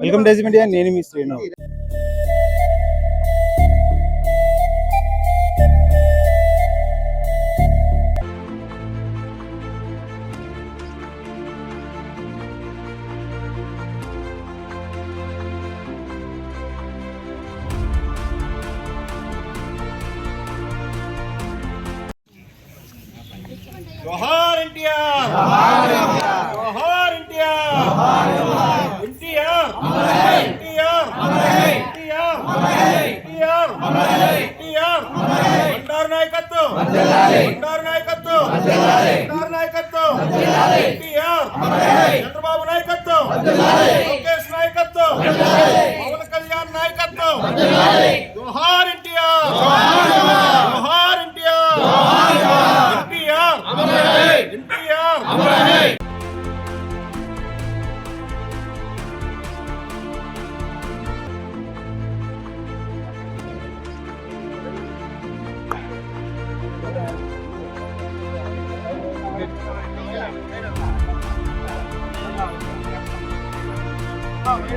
Welcome డేజ్ media నేను మీ శ్రీను జోహార్ ఎన్టీఆర్ జోహార్ బండారు నాయకత్వం బండారు నాయకత్వం బండారు నాయకత్వం చంద్రబాబు నాయకత్వం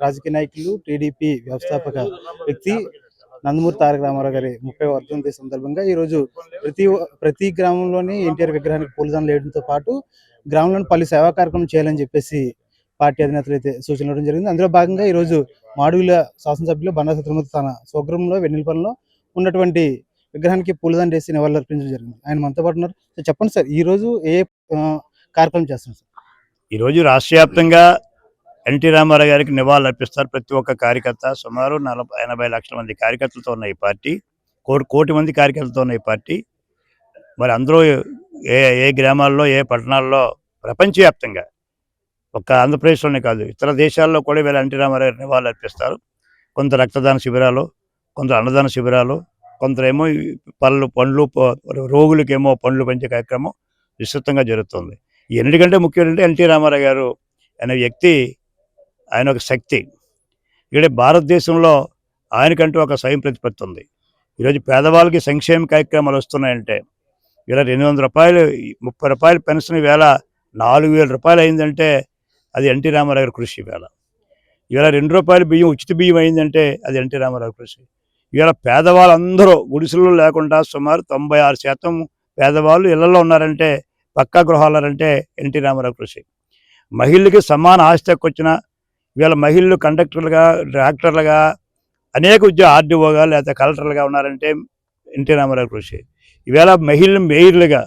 రాజకీయ నాయకులు టీడీపీ వ్యవస్థాపక వ్యక్తి నందమూరి తారక రామారావు గారి ముప్పై వర్ధంతి సందర్భంగా ఈరోజు ప్రతి ప్రతి గ్రామంలోని ఎన్టీఆర్ విగ్రహానికి పూలదానం వేయడంతో పాటు గ్రామంలోని పలు సేవా కార్యక్రమం చేయాలని చెప్పేసి పార్టీ అధినేతలు అయితే సూచన ఇవ్వడం జరిగింది. అందులో భాగంగా ఈరోజు మాడుగుల శాసనసభ్యులు బండా సత్యమూర్తి తన స్వగృహంలో వెన్నెలపల్లిలో ఉన్నటువంటి విగ్రహానికి పూలదానం చేసి నివాళులు అర్పించడం జరిగింది. ఆయన మనతో పాటు ఉన్నారు. చెప్పండి సార్ ఈ రోజు ఏ కార్యక్రమం చేస్తున్నారు సార్? ఈరోజు రాష్ట్ర వ్యాప్తంగా ఎన్టీ రామారావు గారికి నివాళులు అర్పిస్తారు. ప్రతి ఒక్క కార్యకర్త సుమారు నలభై ఎనభై లక్షల మంది కార్యకర్తలతో ఉన్న ఈ పార్టీ కోటి కోటి మంది కార్యకర్తలతో ఉన్న ఈ పార్టీ. మరి అందరూ ఏ ఏ గ్రామాల్లో ఏ పట్టణాల్లో ప్రపంచవ్యాప్తంగా ఒక్క ఆంధ్రప్రదేశ్లోనే కాదు ఇతర దేశాల్లో కూడా వీళ్ళ ఎన్టీ రామారావు గారికి నివాళులు అర్పిస్తారు. కొంత రక్తదాన శిబిరాలు కొంత అన్నదాన శిబిరాలు కొందరేమో పళ్ళు పండ్లు రోగులకేమో పండ్లు పంచే కార్యక్రమం విస్తృతంగా జరుగుతుంది. ఈ ఎన్నిటికంటే ఎన్టీ రామారావు గారు అనే వ్యక్తి ఆయన ఒక శక్తి. ఇక్కడ భారతదేశంలో ఆయనకంటూ ఒక స్వయం ప్రతిపత్తి ఉంది. ఈరోజు పేదవాళ్ళకి సంక్షేమ కార్యక్రమాలు వస్తున్నాయంటే ఇలా రెండు వందల రూపాయలు ముప్పై రూపాయలు పెన్షన్ వేళ నాలుగు వేల రూపాయలు అయిందంటే అది ఎన్టీ రామారావు గారి కృషి వేళ. ఇవాళ రెండు రూపాయలు బియ్యం ఉచిత బియ్యం అయిందంటే అది ఎన్టీ రామారావు కృషి. ఇవాళ పేదవాళ్ళందరూ గుడిసెల్లో లేకుండా సుమారు తొంభై ఆరు శాతం పేదవాళ్ళు ఇళ్ళలో ఉన్నారంటే పక్కా గృహాలంటే ఎన్టీ రామారావు కృషి. మహిళలకి సమాన ఆస్తి వచ్చిన వీళ్ళ మహిళలు కండక్టర్లుగా డాక్టర్లుగా అనేక ఉద్యోగ ఆర్డీఓగా లేకపోతే కలెక్టర్లుగా ఉన్నారంటే ఎన్టీ రామారావు కృషి. ఈవేళ మహిళలు మేయర్లుగా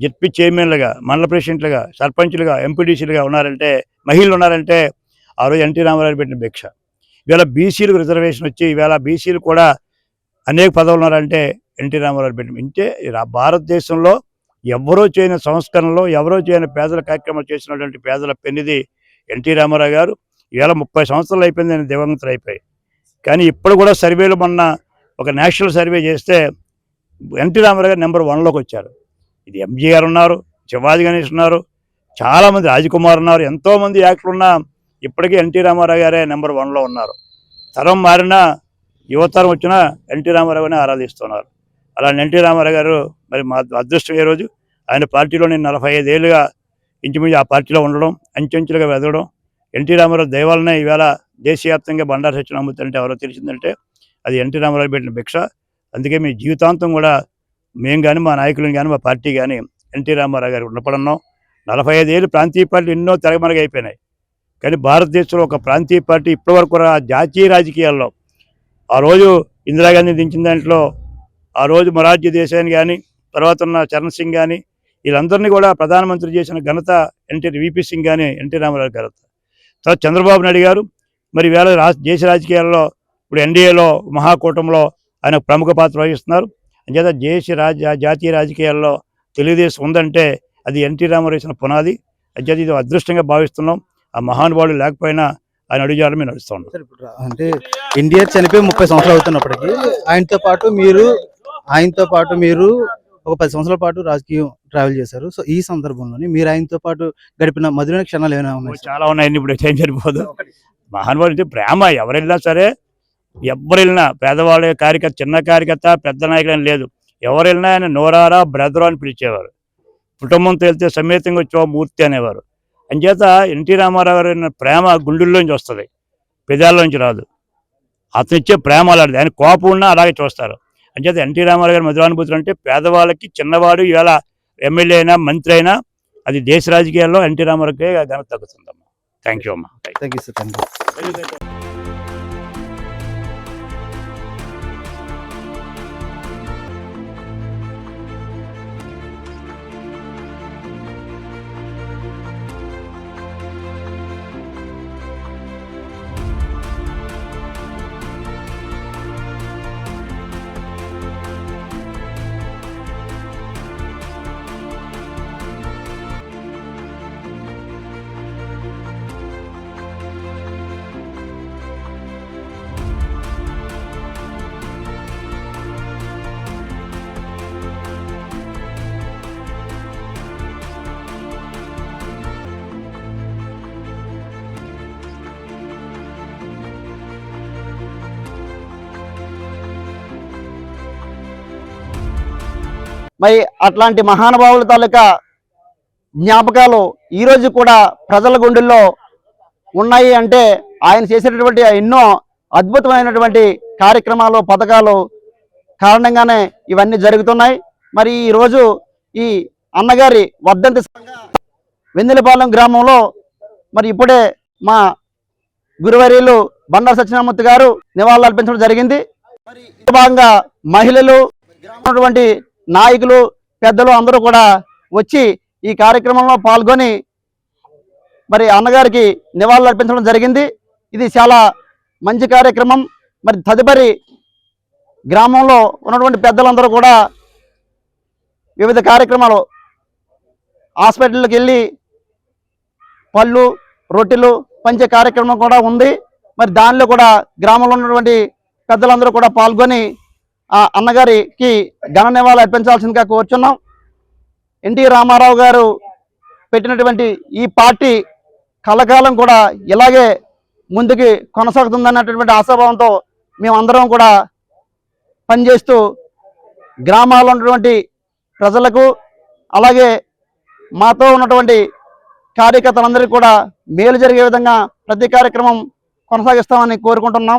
జెడ్పీ చైర్మన్లుగా మండల ప్రెసిడెంట్లుగా సర్పంచ్లుగా ఎంపీడీసీలుగా ఉన్నారంటే మహిళలు ఉన్నారంటే ఆ రోజు ఎన్టీ రామారావు పెట్టిన భిక్ష. ఇవాళ బీసీలకు రిజర్వేషన్ వచ్చి ఈవేళ బీసీలు కూడా అనేక పదవులు ఉన్నారంటే ఎన్టీ రామారావు పెట్టిన ఇంటే భారతదేశంలో ఎవరో చేయని సంస్కరణలో ఎవరో చేయని పేదల కార్యక్రమాలు చేసినటువంటి పేదల పెన్నిది ఎన్టీ రామారావు గారు. ఇవాళ ముప్పై సంవత్సరాలు అయిపోయింది నేను దివంగతులు అయిపోయి. కానీ ఇప్పుడు కూడా సర్వేలు మొన్న ఒక నేషనల్ సర్వే చేస్తే ఎన్టీ రామారావు గారు నెంబర్ వన్లోకి వచ్చారు. ఇది ఎంజీ గారు ఉన్నారు శివాజీ గణేష్ ఉన్నారు చాలామంది రాజకుమార్ ఉన్నారు ఎంతోమంది యాక్టర్లు ఉన్నా ఇప్పటికీ ఎన్టీ రామారావు గారే నెంబర్ వన్లో ఉన్నారు. తరం మారినా యువతరం వచ్చినా ఎన్టీ రామారావుని ఆరాధిస్తున్నారు. అలాంటి ఎన్టీ రామారావు గారు మరి మా అదృష్టం ఏ రోజు? ఆయన పార్టీలో నేను నలభై ఐదేళ్ళుగా ఇంచుమించు ఆ పార్టీలో ఉండడం అంచెంచులుగా వెదగడం ఎన్టీ రామారావు దైవాలనే ఈవేళ దేశవ్యాప్తంగా బండారు సత్యం అమ్ముతుంటే ఎవరో తెలిసిందంటే అది ఎన్టీ రామారావు పెట్టిన భిక్ష. అందుకే మీ జీవితాంతం కూడా మేము కానీ మా నాయకులను కానీ మా పార్టీ కానీ ఎన్టీ రామారావు గారికి ఉండపడున్నాం నలభై ఐదేళ్ళు ప్రాంతీయ పార్టీలు ఎన్నో తెరమరుగైపోయినాయి కానీ భారతదేశంలో ఒక ప్రాంతీయ పార్టీ ఇప్పటివరకు కూడా జాతీయ రాజకీయాల్లో ఆ రోజు ఇందిరాగాంధీ దించిన దాంట్లో ఆ రోజు మొరార్జీ దేశాన్ని కానీ తర్వాత ఉన్న చరణ్ సింగ్ కానీ వీళ్ళందరినీ కూడా ప్రధానమంత్రి చేసిన ఘనత ఎన్టీ విపి సింగ్ కానీ ఎన్టీ రామారావు గారు తర్వాత చంద్రబాబు నాయుడు గారు మరి వేళ దేశ రాజకీయాల్లో ఇప్పుడు ఎన్డీఏలో మహాకూటంలో ఆయన ప్రముఖ పాత్ర వహిస్తున్నారు. అంచేత దేశ రాజ జాతీయ రాజకీయాల్లో తెలుగుదేశం ఉందంటే అది ఎన్టీ రామారావు ఇచ్చిన పునాది. అంచేత ఇది అదృష్టంగా భావిస్తున్నాం. ఆ మహానుభావుడు లేకపోయినా ఆయన అడుగుజాడలు మేము నడుస్తూ ఉన్నాం. అంటే ఎన్టీఆర్ చనిపోయి ముప్పై సంవత్సరాలు అవుతున్నప్పటికీ ఆయనతో పాటు మీరు ఆయనతో పాటు మీరు ఒక పది సంవత్సరాల పాటు రాజకీయం ట్రావెల్ చేశారు. సో ఈ సందర్భంలోని మీరు ఆయనతో పాటు గడిపిన మధురైన క్షణాలు ఏమైనా ఉన్నాయి? చాలా ఉన్నాయండి ఇప్పుడు ఏం సరిపోదు. మహానుభావుడు అంటే ప్రేమ. ఎవరు వెళ్ళినా సరే ఎవరు వెళ్ళినా పేదవాళ్ళ కార్యకర్త చిన్న కార్యకర్త పెద్ద నాయకుడు అని లేదు. ఎవరు వెళ్ళినా ఆయన నోరారా బ్రదరు అని పిలిచేవారు. కుటుంబంతో వెళ్తే సమేతంగా వచ్చే మూర్తి అనేవారు. అంచేత ఎన్టీ రామారావు గారి ప్రేమ గుండెల్లోంచి వస్తుంది. పెదాల్లోంచి రాదు. అతను ఇచ్చే ప్రేమ అలాంటిది. ఆయన కోపం ఉన్నా అలాగే చూస్తారు. అంచేత ఎన్టీ రామారావు గారి మధురానుభూతులు అంటే పేదవాళ్ళకి చిన్నవాడు ఇవాళ ఎమ్మెల్యే అయినా మంత్రి అయినా అది దేశ రాజకీయాల్లో ఎన్టీ రామారావుకే ఘనత తగ్గుతుందమ్మా. థ్యాంక్ యూ అమ్మా. Thank you sir thank you మరి అట్లాంటి మహానుభావుల తాలూకా జ్ఞాపకాలు ఈరోజు కూడా ప్రజల గుండెల్లో ఉన్నాయి అంటే ఆయన చేసినటువంటి ఎన్నో అద్భుతమైనటువంటి కార్యక్రమాలు పథకాలు కారణంగానే ఇవన్నీ జరుగుతున్నాయి. మరి ఈరోజు ఈ అన్నగారి వర్ధంతి వెందులపాలెం గ్రామంలో మరి ఇప్పుడే మా గురువర్యులు బండారు సత్యనామూర్తి గారు నివాళులు అర్పించడం జరిగింది. మరి భాగంగా మహిళలు గ్రామం నాయకులు పెద్దలు అందరూ కూడా వచ్చి ఈ కార్యక్రమంలో పాల్గొని మరి అన్నగారికి నివాళులు అర్పించడం జరిగింది. ఇది చాలా మంచి కార్యక్రమం. మరి తదుపరి గ్రామంలో ఉన్నటువంటి పెద్దలందరూ కూడా వివిధ కార్యక్రమాలు హాస్పిటల్కి వెళ్ళి పళ్ళు రొట్టెలు పంచే కార్యక్రమం కూడా ఉంది. మరి దానిలో కూడా గ్రామంలో ఉన్నటువంటి పెద్దలందరూ కూడా పాల్గొని అన్నగారికి ఘన నివాళులు అర్పించాల్సిందిగా కోరుచున్నాం. ఎన్టీ రామారావు గారు పెట్టినటువంటి ఈ పార్టీ కలకాలం కూడా ఇలాగే ముందుకి కొనసాగుతుందన్నటువంటి ఆశాభావంతో మేమందరం కూడా పనిచేస్తూ గ్రామాల్లో ఉన్నటువంటి ప్రజలకు అలాగే మాతో ఉన్నటువంటి కార్యకర్తలందరికీ కూడా మేలు జరిగే విధంగా ప్రతి కార్యక్రమం కొనసాగిస్తామని కోరుకుంటున్నాం.